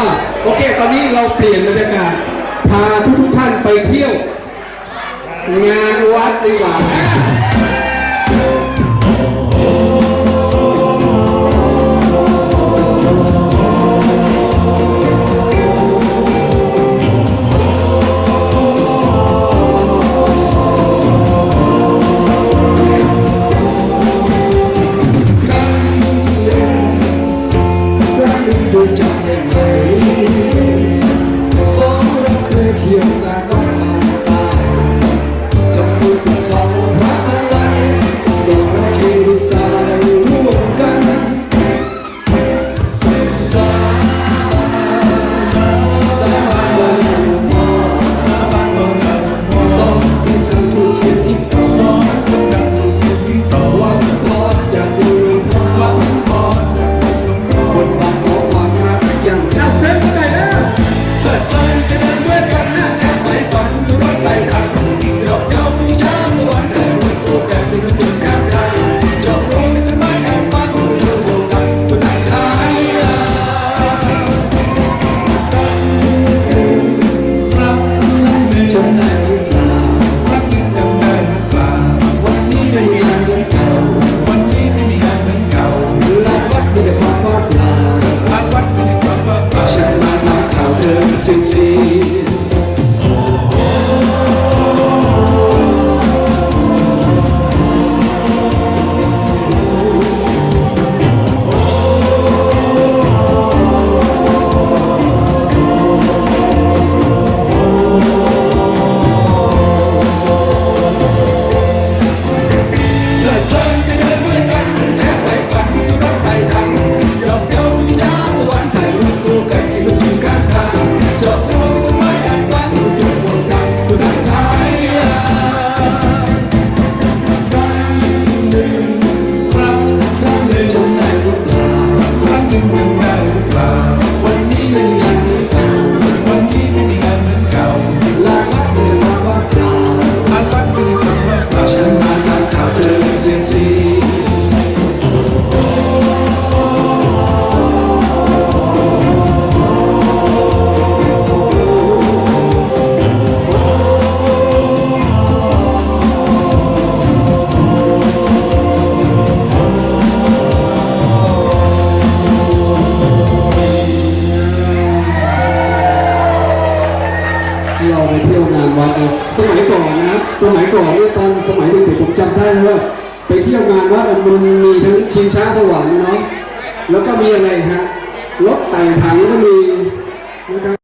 าโอเค ตอนนี้เราเปลี่ยนบรรยากาศ พาทุกทุกท่านไปเที่ยว งานวัดดีกว่า งวันเลยสมัยก่อนนะครับสมัยก่อนเนี่ยตอนสมัยเด็กๆผมจำได้ว่าไปเที่ยวงานวัดมันมีทั้งชิงช้าสวรรค์เนาะแล้วก็มีอะไรฮะรถแต่งถังก็มีนะครับ